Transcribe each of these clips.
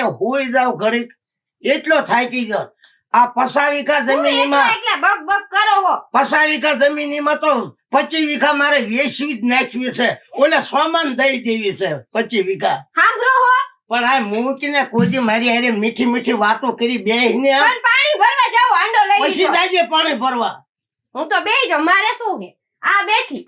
હોઈ જાવ ઘડીક. એટલો થાકી ગયો આ પસા વીઘા હું જમીનમાં બક બક કરો હો. પસા વીઘા જમીનમાં તો પચીસ વીઘા મારે વેચવી જ નાખવી છે. ઓલે સોમાન દઈ દેવી છે પચીસ વીઘા. સાંભળો હો. પણ આ મૂકીને કોજી મારી હારે મીઠી મીઠી વાતો કરી બેહીને પણ પાણી ભરવા જાવ હાંડો લઈ પછી જાજે પાણી ભરવા. હું તો બેહી જાઉં મારે શું છે? આ બેઠી.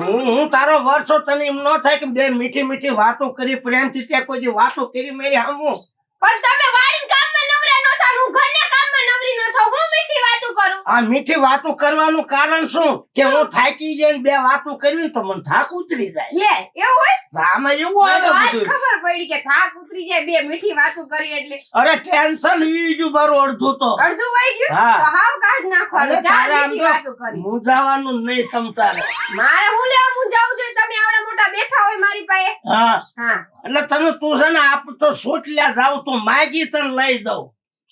હું હું તારો વર્ષો તને એમ ન થાય કે બે મીઠી મીઠી વાતો કરી પ્રેમથી ત્યાં કોઈ વાતો કરી મેરી હામું. પણ તમે વાડીને કામમાં નવરા ન થાવ હું ઘરના કામમાં નવરી ન થાવ હું મીઠી વાતો કરું આ મીઠી વાતો કરવાનું કારણ શું? કે હું થાકી જઈને બે વાતો કરવી તો મને થાક ઉતરી જાય. લે એવું હોય? આમાં એવું આવે ખબર પડી કે થાક ઉતરી જાય બે મીઠી વાતો કરી એટલે. અરે ટેન્શન બીજું મારું અડધું તો. અડધું વઈ ગયું? હા. તો હાવ કાઢ નાખવાનું જા મીઠી વાતો કરી. મૂંઝાવાનું નહીં તમ તારે મારે હું લેવા હું જાઉં જોઈએ તમે આવડા મોટા બેઠા હોય મારી પાસે. હા. હા. એટલે તને તું છે ને આપ તો સોટલ્યા જાવ તો માગી તને લઈ દઉં.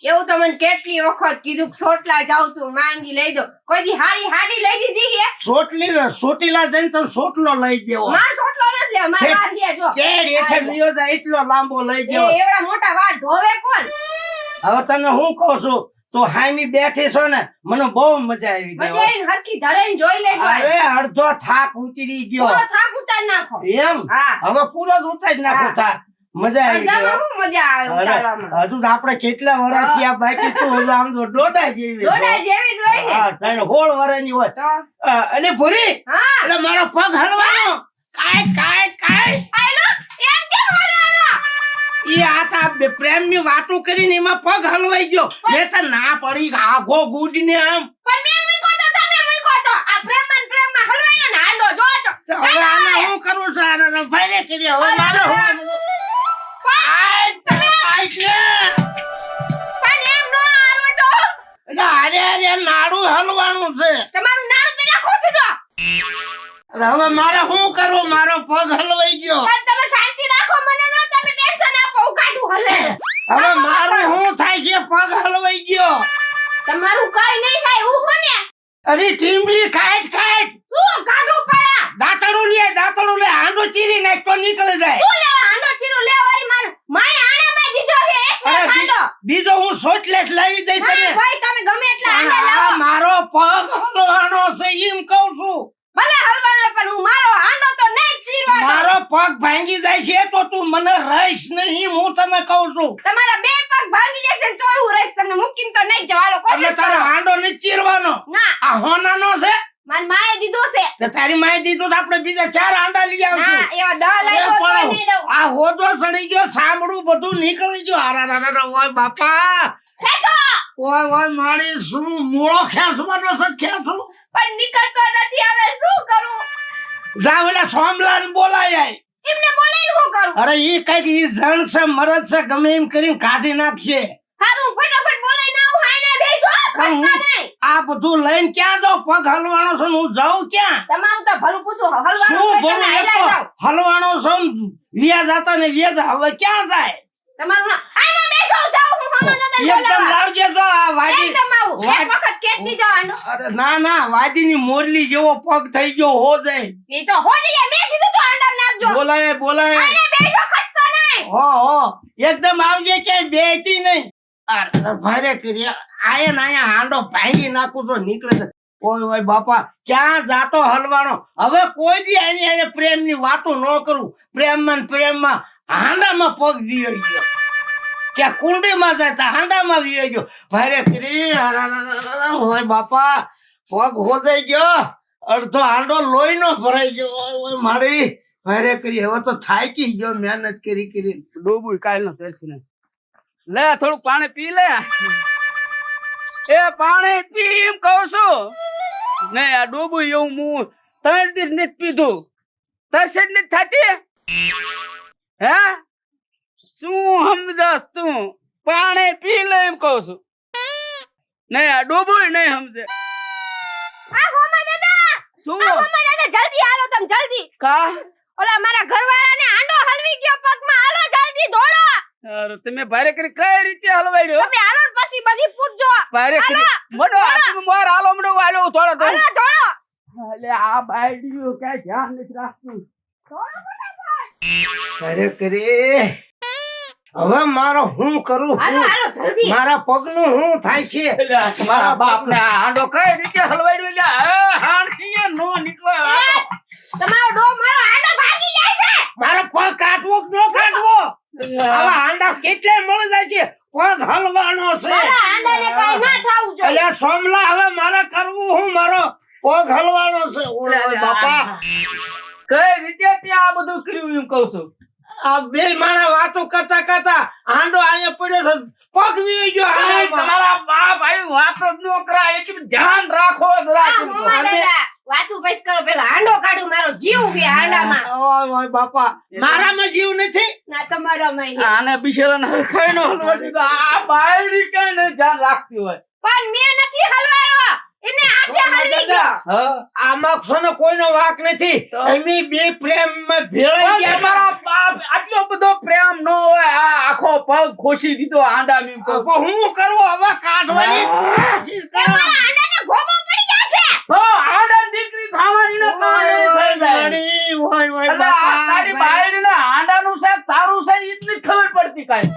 એવું તો મને કેટલી વખત કીધું કે જાવ તું માંગી લઈ દો. કોઈ દી હારી હાડી લઈ દીધી કે સોટલી સોટીલા જઈને તને સોટલો લઈ દેવો. માર સોટલો નથી લે માર. વાર જો. કેડ હેઠે મિયો જાય એટલો લાંબો લઈ દેવો. એવડા મોટા વાર ધોવે કોણ? હવે તને હું કહું છું તો હામી બેઠી છો ને મને બહુ મજા આવી ગઈ મજા આવી હરખી ધરાઈને જોઈ લેજો અરે અડધો થાક ઉતરી ગયો. પૂરો થાક ઉતાર નાખો. એમ? હા. હવે પૂરો જ ઉતારી નાખો. થાક. મજા આવી મજા આવે હજુ આપણે કેટલા વર્ષ આ બાકી તું આમ તો ડોડા જેવી ડોડા જેવી જ હોય ને. હા તને હોળ વર્ષની હોય. અને ભૂરી? એટલે મારો પગ હલવાનો. કાય કાય કાય. આયલો એમ કેમ હલવાનો? ઈ આ તા બે- પ્રેમની વાતો કરીને એમાં પગ હલવાઈ ગયો. મેં તો ના પડી આઘો ગુડને આમ. પણ મેં મૂક્યો તો તમે મૂક્યો તો. આ પ્રેમમાં ને પ્રેમમાં હલવાનો ને હાંડો જો તો. તો હવે આને હું કરું છું? આને ભાઈને કરી હવે મારે હું તો ને. પણ એમ નો હાલો એટલે હારે હારે નાડું હલવાનું છે. તમારું નાણું પેલા ખોસી દો એટલે હવે મારે શું કરવું? મારો પગ હલવાઈ ગયો. પણ તમે શાંતિ રાખો મને નો તમે ટેન્શન આપો હું કાઢું હલે. હવે મારું શું થાય છે? પગ હલવાઈ ગયો. તમારું કઈ નહીં થાય હું મને અરે ટીમલી કાટ કાટ શું કાઢું પડા? દાંતડું લે દાંતડું લે. હાંડો ચીરી નાખ તો નીકળી જાય. શું લેવા? હાંડો ચીરો લેવારી માર માય આણામાં દીધો છે એક ને અરે બી- હાંડો બીજો હું સોટલેસ લાવી દઈ તને. ભાઈ તમે ગમે એટલા આને લાવો. મારો પગ હલવાનો છે એમ કહું છું. ભલે હલવાનો પણ હું મારો હાંડો તો નહીં ચીરવા મારો પગ ભાંગી જાય છે તો તું મને રહીશ નહીં હું તને કહું છું. તમારા બે પગ ભાંગી જશે તો હું રહીશ. તમને મૂકીને તો નહીં જવાનો. કોશિશ કરો. તારો હાંડો નહીં ચીરવાનો. ના. આ હોનાનો છે? મારી માએ દીધો છે. તો તારી માએ દીધો તો આપણે બીજા ચાર આંડા લઈ ના હા એવા દ લઈ પણ નહીં દઉં. આ હોદો સડી ગયો સાંભળું બધું નીકળી ગયો. આરા અરે ઓય બાપા. છેટો! ઓય ઓય મારી શું મોળો ખેંચવાનો છે? ખેંચું? પણ નીકળતો નથી હવે શું કરું? જા ઓલા સોમલાલ બોલાય એમને બોલાઈને હું કરું? અરે ઈ કંઈક ઈ જણ છે મરદ છે ગમે એમ કરીને કાઢી નાખશે. હારું ફટાફટ બોલાઈને આવું હાઈને બેજો પણ હું- ખસતા નહીં આ બધું લઈને ક્યાં જાઉં? પગ હલવાનો છે હું જાઉં ક્યાં? તમારું તો ભલું પૂછું. હલવાનું શું હલવાનો છે વ્યાજ હતા ને વ્યાજ હવે ક્યાં જાય? તમારું ના- બેસો જાઓ હું એકદમ લાવજે તો આ વાજી એકદમ એક વખત કેટની જવાનો અરે ના ના વાજીની મોરલી જેવો પગ થઈ ગયો હો જાય. એ તો હો જઈએ મેં કીધું તો આંડા નાખજો. બોલાય બોલાય. આઈને બેસો ખસતા નહીં. હો હો. એકદમ આવજે ક્યાંય બેતી નહીં. ભારે કરી. આયા ને આયા હાંડો ભાંગી નાખું તો નીકળે છે. ઓય ઓય બાપા, ક્યાં જાતો હલવાનો હવે કોઈ દી આની આને પ્રેમની વાતો ન કરું. પ્રેમમાં પ્રેમમાં હાંડામાં પગ વિયો ગયો. ક્યાં કુંડીમાં જાય તો હાંડામાં વિયો ગયો. ભારે કરી. ઓય બાપા, પગ હોજાઈ ગયો. અડધો હાંડો લોહીનો ભરાઈ ગયો. ઓય મારી. ભારે કરી. હવે તો થાકી ગયો, મહેનત કરી કરી. ડૂબું કાલ નો ને લે થોડું પાણી પી લે. એ પાણી પી એમ કહું છું. ને આ ડૂબું એવું હું ત્રણ દિવસ નથી પીધું. તરસે જ નથી થતી? હે? શું સમજાસ તું? પાણી પી લે એમ કહું છું. નહીં આ ડૂબું નહીં સમજે. શું? હોમા દાદા જલ્દી હાલો તમે જલ્દી. કા? ઓલા મારા ઘરવાળાને આંડો હલવી ગયો પગમાં. હાલો જલ્દી દોડો. તમે ભારે કરી કઈ રીતે હલવાડ્યો? તમે હાલો પછી બધી પૂછજો ભારે કરી મડો આટલું મોર હાલો મડો આલો થોડો થોડો દોડો અલે આ બાઈડીઓ કે ધ્યાન નથી રાખતું. ભારે કરી. હવે મારો હું કરું? હાલો હાલો જલ્દી. મારા પગનું હું થાય છે? મારા બાપને આ હાંડો કઈ રીતે હલવાડ્યો? એટલે એ હાંડકીએ નો નીકળે. તમારો ડો મારો આડો ભાગી જાય છે. મારો પગ કાટવો કે ન કાઢવો? આવા હાંડા કેટલે મળી જાય છે? પગ હલવાનો છે. આંડાને કઈ ના થવું જોઈએ. અલ્યા સોમલા હવે મારે કરવું હું મારો પગ હલવાનો છે? ઓય બાપા કઈ રીતે ત્યાં આ બધું કર્યું એમ કહું છું? આ બે માણા વાતો કરતા કરતા હાંડો અહીંયા પડ્યો છે. પગ વી ગયો હાંડામાં. તમારા બાપ આવી વાતો જ ન કરાય એટલું ધ્યાન રાખો જરા વાતું બસ કરો પેલા હાંડો કાઢું મારો જીવ બે હાંડામાં ઓય ઓય બાપા મારામાં જીવ નથી? ના તમારામાં નહીં. આને બિચારાને હરખાઈ નો હલવા દીધો આ બાયડી કઈ ને ધ્યાન રાખતી હોય. પણ મેં નથી હલવાડો એમને આંચે હલવી ગયો હા આમાં છે કોઈનો વાક નથી. તો? બે પ્રેમમાં ભેળાઈ ગયા તમારા બાપ આટલો બધો પ્રેમ નો હોય આ આખો પગ ખોસી દીધો આંડા એમ તો હું કરવું? હવે કાઢવાની કોશિશ કરો. મારા ગોબો પડી જાય તો આંડા દીકરી થવાની ને થઈ જાય. ઓય, ઓય, એટલે આ બાપા, તારી બાયડીને આંડાનું તારું શાક ઈ જ ખબર પડતી કાઈ.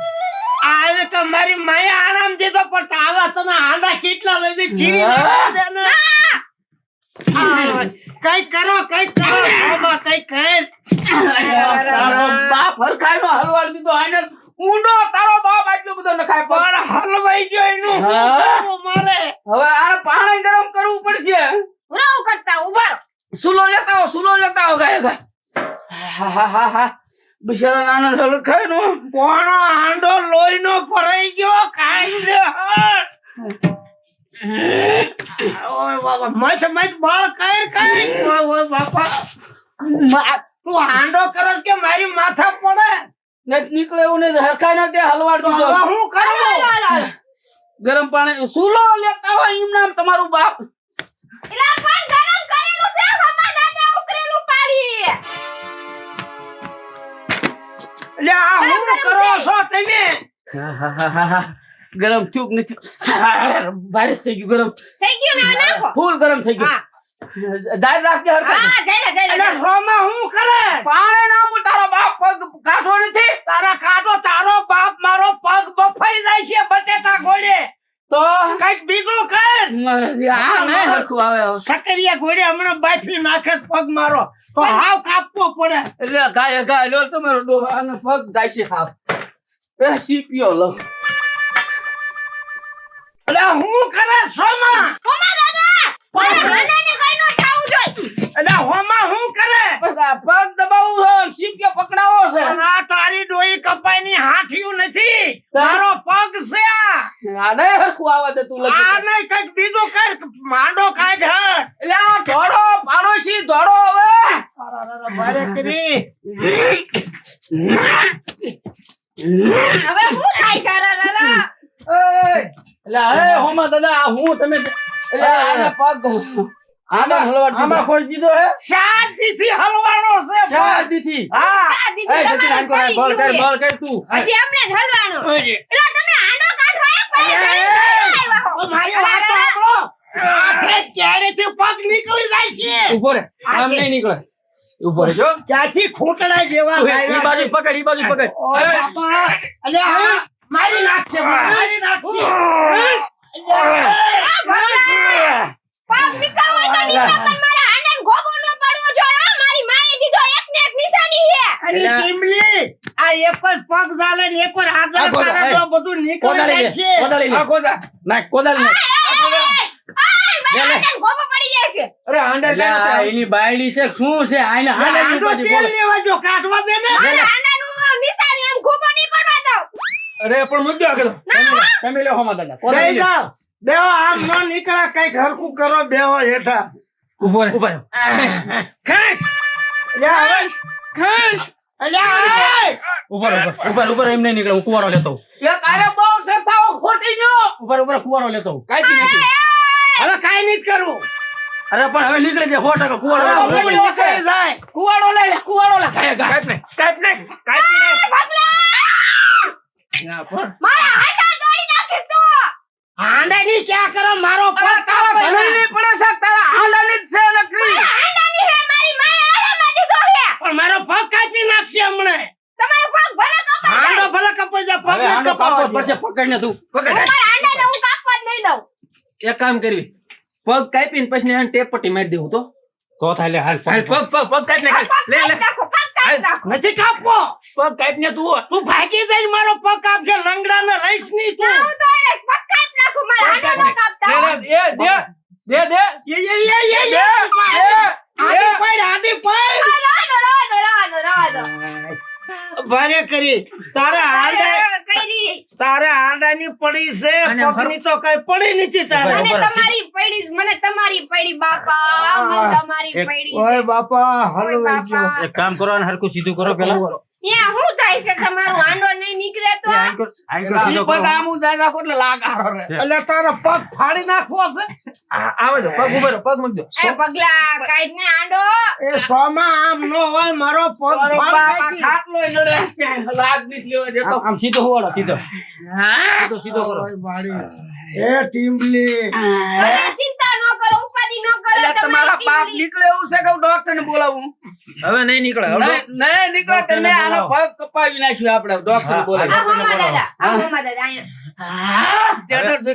આ કે મારી માયા આરામ દીધો પણ તારા તને આંડા કેટલા લઈ દે ચીરી કઈ કરો કઈ કરો. સોમાં કઈ કર તારો બાપ હરખાઈનો હલવાડ દીધો આને ઊંડો તારો બાપ આટલો બધો નખાય પણ. પણ હલવાઈ ગયો એનું. હા. મારે. હવે આ પાણી ગરમ કરવું પડશે. ઉરાવ કરતા ઊભા સુલો લેતા હો સુલો લેતા હો ગાય ગાય. હા હા હા હા. બિચારા નાના નો. કોણો આંડો લોહીનો ભરાઈ ગયો કાઈ રે હટ. ઓય બાબા મત મત બળ કર કર ઓય ઓય બાપા તું હાંડો કરસ કે મારી માથા પડે? નીકળે એવું ને હરખાઈ ન તે હલવાડ દીધો. હું કરું. ગરમ પાણી સુલો લેતા હોય એમ નામ તમારું બાપ. એલા પણ ગરમ કરેલું છે હમા દાદા ઉકરેલું પાણી લે આ શું હું કરો છો. તમે? હા હા હા હા. ગરમ થયું કે નથી? ભારે થઈ ગયું ગરમ. થઈ ગયું ને નાખો. ફૂલ ગરમ થઈ હા. ગયું જાહેર રાખજે હરખા હા જઈને જઈને એટલે સોમાં હું કરે? પાણી ના હું તારો બાપ પગ કાઢો નથી? તારા કાઢો તારો બાપ મારો પગ બફાઈ જાય છે બટેટા ગોળે. તો કંઈક બીજું કર. આ નહીં હરખું આવે. સકરિયા ગોળે હમણાં બાફી નાખે પગ મારો. તો હાવ કાપવો પડે. એટલે ગાય ગાય લો તમારો ડોહો પગ જાય છે હાવ. એ સીપીઓ લો એટલે હું કરે સોમાં? હમા દાદા? મારા હાંડાને કઈ નો થાવું જોઈએ એટલે હોમાં હું કરે? પગ દબાવું છે સીપીઓ પકડાવો છે. પણ આ તારી ડોઈ કપાઈની હાથિયું નથી. તારો પગ છે આ. આને હરખું આવા દે તું આ લગી નહીં કંઈક બીજો કંઈક માંડો કાઢ હટ. એટલે આ ધોડો પાડોશી ધોડો હવે. મારે કરી હવે હું થાય સારા રારા એય, એટલે હે હોમા દાદા હું તમે એટલે આને પગ આને હલવાડ આમાં ખોજ દીધો હે? શાંતિથી હલવાનો છે પગ. શાંતિથી. હા. એ સચિન આન બળ ગયું કર બોલ કર તું. હજી હમણાં હલવાનો. એટલે તમે હાંડો કાઢો એક હો. ઓ મારી વાત તો સાંભળો. આઠે ક્યારેથી પગ નીકળી જાય છે. ઊભો રે. આમ નહીં નીકળે. ઊભો રે જો ક્યાંથી ખૂંટડા જેવા ઈ બાજુ પકડ એ બાજુ પકડ. બાપા. અલ્યા મારી નાખશે મારી નાખશે પગ નીકળવો હોય તો નીકળો, પણ મારા હાંડાને ગોબો ન પડવો જોઈએ હો. મારી માએ દીધો એક ને એક નિશાની છે. અલ્યા. ટીમલી, આ એક જ પગ ઝાલે ને એક જ હાથ ઝાલે. તો બધું નીકળી કોદાળી જાય લે છે. કોદાળી લે. આ ગોજા નાખ કોદાળી લે, લે. ગોબો પડી જાય છે. અરે હાંડર આ એની બાયડી છે શું છે? આને હાલે આંડો તેલ લેવા જો, કાઢવા દે ને. મારા હાંડાનું નિશાની આમ ગોબો નહીં પડવા દઉં અરે પણ મુદ્દો આગળ તમે લે હોમા દાદા કોદાળી લે જાઓ. આમ ન નીકળા કંઈક હરકું કરો, બે હેઠા. ઊભો રે ઊભો રે ખેંચ. અલ્યા, હવે. ખેંચ. અલ્યા, એ. ઊભો રે ઊભો રે. ઊભો રે, ઊભો રે એમ નહીં નીકળે હું કુવારો લેતો. એક બહુ કરતાઓ ખોટી નો ઉપર ઉપર કુવારો લેતો. કાંઈ નથી હવે કાઈ નહીં કરું અરે પણ હવે નીકળે છે સો ટકા જાય. કુવાડો લઈ લે કુવાડો લે ગાય ગાય નહીં, કાંઈ નહીં, કાંઈ નહીં. ના, પણ મારા હાંડા દોડી નાખે તો! હાંડાની ક્યાં કરે? મારો પગ અરે તારા કાપાઈ જાય. નહીં પડે છે તારા હાંડાની જ છે નકરી મારા હાંડાની હે મારી માએ આડામાં દીધો છે પણ મારો પગ કાપી નાખશે હમણાં. તમારો પગ ભલે કપાય હાંડો ભલે કપાઈ જાય પગ ન આનો કપાવા. પડશે પકડને તું. પકડ. મારા આંડાને હું કાપવા જ નહીં દઉં. એક કામ કરવી. પગ કાપીને પછી ટેપ પટ્ટી મારી દેવું તો. તો થાય લે હાલ પગ પગ પગ કાપી નાખ લે લે. નથી કાપવો પગ કાપીને તું તું ભાગી જાય મારો પગ કાપશે. લંગડા ને રહીશ નહીં તું. પગ કાપી નાખું. મારા ન કાપતા લે દે દે દે. એ એ એ એ દે દે. આડી પડ આડી પડ. દો દો દો દો ભારે કરી. તારા આંડા કરી. તારા આંડાની પડી છે. પગની તો કઈ પડી નથી તારા. મને. તમારી પડી મને તમારી પડી બાપા. મને તમારી પડી ઓય બાપા હલવાઈ ગયો. એક કામ કરો ને હરખું સીધું કરો પેલા યા શું થાય છે? તમારું આંડો નહીં નીકળે તો? પગ એટલે તારા ફાડી નાખવો છે. આવે પગ ઊભો પગ મૂક એ પગલા કાઢ ને આંડો. એ સોમાં આમ નો હોય મારો પગ મારો ફાડી બાપ આ નાખી. ખાટલો નડે. લાગ બીક લેવા દેતો. આમ આમ સીધો હોવાડો સીધો. હા? સીધો સીધો કરો એ ટીમલી ચિંતા ન કરો ઉપાધિ ન કરો તમારા પાપ બાપ નીકળે એવું છે કે હું ડોક્ટર ને બોલાવું? હવે નહીં નીકળે નહીં નીકળે તમે આનો પગ કપાવી નાખ્યો આપણે ડોક્ટર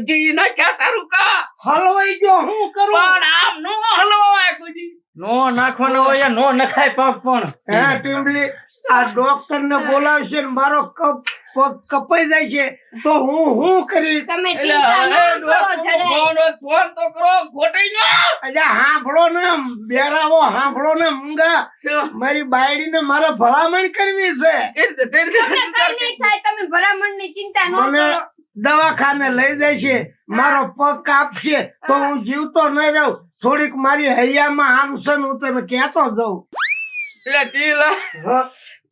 તેને ક્યાં તારું કા હલવાઈ ગયો હું કરું? પણ આમ નો હલવાય કોઈ નો નાખવાનો હોય નો નખાય પગ પણ. હે ટીમલી આ ડોક્ટર ને બોલાવશે ને મારો કપ પગ કપાઈ જાય છે તો હું હું તમે કરો જરાય. ફોન ફોન તો કરો ખોટી ન. અલ્યા હાંભળો ને બેરાવો હાંભળો ને મૂંગા. મારી બાયડી ને મારે ભલામણ કરવી છે. તમે ચિંતા ન કરો. દવાખાને લઈ જાય છે મારો પગ કાપશે તો હું. જીવતો ન રહું. થોડીક મારી હૈયામાં આમ છે ને હું તને કહેતો જઉં. એટલે ટીલા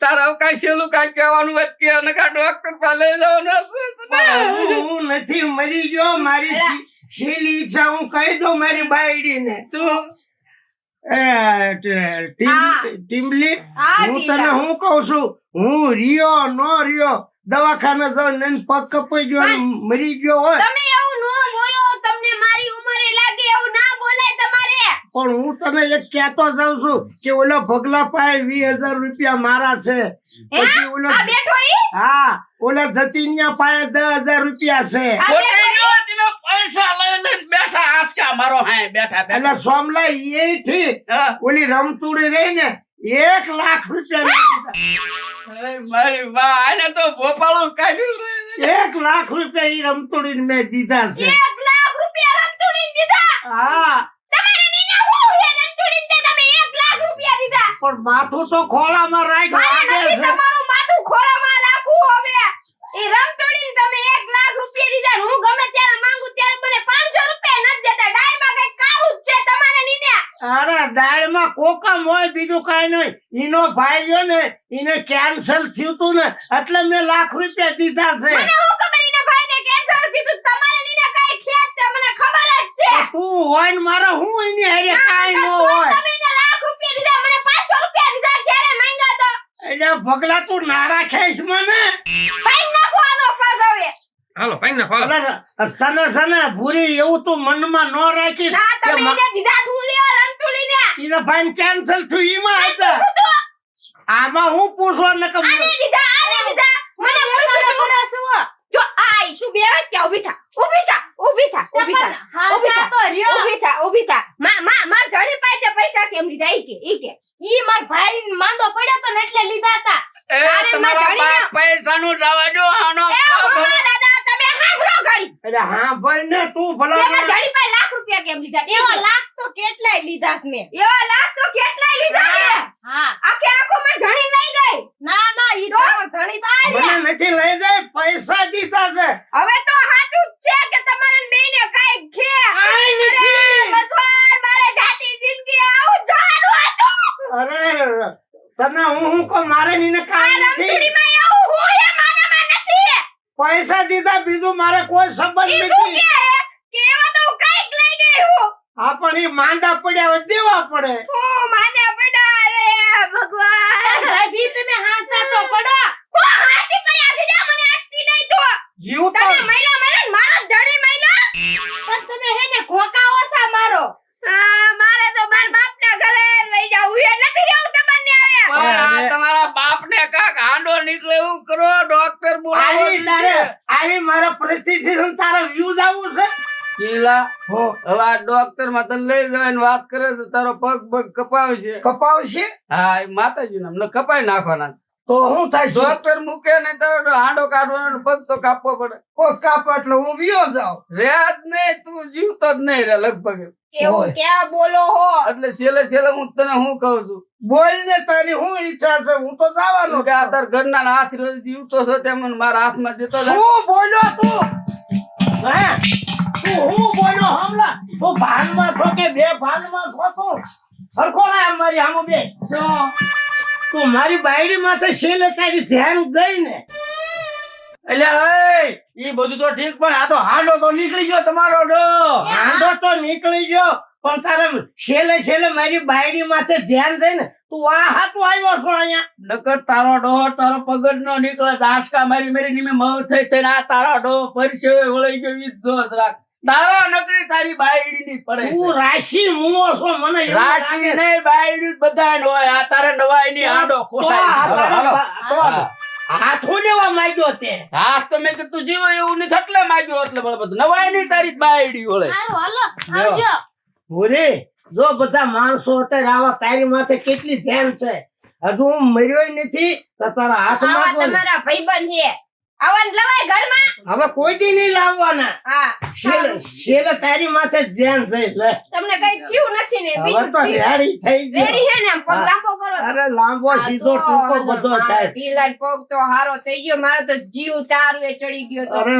તારા કઈ છેલ્લું કઈ કહેવાનું કે અને કા ડોક્ટર પાસે જવાનું. હું નથી મરી ગયો મારી છી- છેલ્લી ઈચ્છા હું કહી દઉં મારી બાયડીને. શું? હા. ટીમલી હું તને હું કઉ છું? હું રિયો નો રિયો દવાખાને જાઉં ને પગ કપાઈ ગયો મરી ગયો હોય તમે એવું ન બોલો તમને મારી ઉંમરે લાગે એવું ના બોલાય તમારે પણ હું તને એક કહેતો જાઉં છું કે ઓલો ભગલા પાસે વીસ હજાર રૂપિયા મારા છે. પછી ઓલો આ બેઠો ઈ? હા ઓલા જતીનિયા પાસે દસ હજાર રૂપિયા છે. આ ખોટી બેઠો ઈ? ન, તમે પૈસા લઈ લઈને બેઠા આંસકા મારો હાય બેઠા બેઠા. એટલે સોમલા એ થી ઓલી રમતુડી રહી ને એક લાખ રૂપિયા મેં દીધા. અરે મારી બા આને તો ભોપાળું કાઢ્યું એક લાખ રૂપિયા એ રમતુડી મેં દીધા છે. એક લાખ રૂપિયા રમતુડીને દીધા? હા તમારે નીને હું હે રમતુડીને તે તમે એક લાખ રૂપિયા દીધા પણ માથું તો ખોળામાં રાખ મારે નથી તમારું માથું ખોળામાં રાખવું હવે. એ રમતુડીને તમે એક લાખ રૂપિયા દીધા હું ગમે ત્યારે માંગુ ત્યારે મને 500 રૂપિયા નથી દેતા. ડાયમાં કઈ કારું જ છે તમારે નીને. અરે દાળમાં કોકમ હોય બીજું કાઈ નહીં. ઈનો ભાઈ રહ્યો ને એને કેન્સલ થયું તું ને એટલે મેં લાખ રૂપિયા દીધા છે. મને હું ખબર ઈને ભાઈને કેન્સલ કીધું? તમારે નીને કઈ ખ્યાલ છે? મને ખબર જ છે. તું હોય ને મારે હું એની હારે કાંઈ ન હોય તમે એને લાખ રૂપિયા દીધા મને 500 રૂપિયા દીધા ક્યારે માંગ્યા તો એટલે ભગલા તું ના રાખેશ મને. ભાઈ નાખવાનો પગ હવે. હાલો ફાઈન ના સને સને ભૂરી એવું તું મનમાં ન રાખી ના તમે એને દીધા ઈને ભાઈ કેન્સલ થયું ઈમાં હતા. આમાં હું પૂછવા ને કે આને દીધા આને દીધા. મને જો આઈ તું બેસ કે ઊભી થા ઊભી થા ઊભી થા ઊભી થા ઊભી થા તો રહ્યો ઊભી થા ઊભી થા માં માં માર ધણી પાસે પૈસા કેમ લીધા ઈ કે ઈ કે ઈ માર ભાઈ માંદો પડ્યો તો ને એટલે લીધા હતા એ અરે તમારા મારા બાપ પૈસાનું જવા દો આનો એ પગ હોમા હવે- દાદા તમે હાંભળો ઘડી એટલે હા ભાઈ ને તું ભલા તે માર ધણી પાસે લાખ રૂપિયા કેમ લીધા એવા લાખ તો કેટલાય લીધા છે મેં એવા લાખ તો કેટલાય લીધા છે હા આખે આખો માર ધણી લઈ ગઈ ના ના ઈ તો ધણી તો આ રહ્યા. મને નથી લઈ જાય પૈસા હવે તો હાચું જ છે કે તમારે બેને કાઈ છે. કાંઈ નથી. ભગવાન મારે જાતી જિંદગી આવું જાણું હતું. અરે તને હું હું કો મારે નીને કાઈ નથી. રમતુડીમાં હું હે મારામાં નથી. પૈસા દીધા બીજું મારે કોઈ સંબંધ નથી. કે? કે તો કંઈક લઈ ગઈ હું. આ પણ એ માંડા પડ્યા હોય દેવા પડે. ઓ માંડા પડ્યા? અરે ભગવાન. ભાઈ તમે હાથ તો પડો હું હાથી પડ્યા દીધા મને અટકી નહીં તો જીવ તો તમે મહિલા મહિલા મારો ધણી મહિલા? પણ તમે હે ને ઘોકા ઓસા મારો. આ મારે તો માર બાપના ઘરે લઈ જાવું એ નથી રહેવું તમને આવ્યા? પણ આ તમારા બાપને કાંઈક હાંડો નીકળે એવું કરો આવી મારા પરિસ્થિતિ તારા વ્યૂઝ આવું છે. કેલા હો. હવે આ ડોક્ટરમાં તને લઈ જવાય વાત કરે તો તારો પગ પગ કપાવશે છે. કપાવશે? હા એ માતાજી નામ કપાઈ નાખવાના તો હું થાય ડોક્ટર મૂકે ને તો હાંડો કાઢવાનો પગ તો કાપવો પડે. કોઈ કાપ એટલે હું વિયો જાઉં. રે જ નહીં તું જીવતો જ નહીં રે લગભગ. ક્યાં બોલો હો? એટલે છેલ્લે છેલ્લે હું તને હું કહું છું? બોલ ને તારી હું ઈચ્છા છે? હું તો જવાનો કે આ તાર ઘરના ના હાથ રોજ જીવતો છો તેમ મારા હાથમાં દેતો જા. શું બોલ્યો તું? હે? તું હું બોલ્યો હમલા તું ભાનમાં છો કે બે ભાનમાં છો તું? સરખો ના મારી આમ બે. શું? તું મારી બાયડી માથે શેલે તારી ધ્યાન ગઈ ને એટલે એ બધું તો ઠીક પણ આ તો હાંડો તો નીકળી ગયો તમારો ડો. હાંડો તો નીકળી ગયો પણ તારે છેલ્લે છેલ્લે મારી બાયડી માથે ધ્યાન દઈ ને તું આ હાટું આવ્યો છો અહીંયા? નકર તારો ડો તારો પગડ નો નીકળે દાસકા મારી મારી નીમે મવ થઈ થઈને આ તારો ડો પરસે વળી ગયો ઈ રાખ. તારો નકરી તારી બાયડી ની પડે તું રાશિ મુઓ છો મને રાશિ. નહીં બાયડી બધા હોય. આ તારે નવાઈ ની આડો તો હાથું લેવા માંગ્યો તે. હાથ તો મેં કીધું તું જીવો એવું ને એટલે માગ્યો એટલે બળબત નવાઈ ની તારી બાયડી ઓળે આવજો. ભૂરી જો બધા માણસો અત્યારે આવા તારી માથે કેટલી ધ્યાન છે. હજુ હું મર્યો નથી તો તારા હાથમાં તમારા ભાઈબંધ છે. આવાને લવાય ઘરમાં? હવે કોઈ દી નહીં લાવવાના? હા છેલ્લે છેલ્લે તારી માથે ધ્યાન થઈ લે. તમને કઈ થયું નથી ને? બીજું તો. રેડી થઈ ગયો. રેડી છે ને આમ પગ લાંબો કરો અરે લાંબો સીધો ટૂંકો બધો થાય. ઢીલા પગ તો હારો થઈ ગયો. મારો તો જીવ તારું એ ચડી ગયો અરે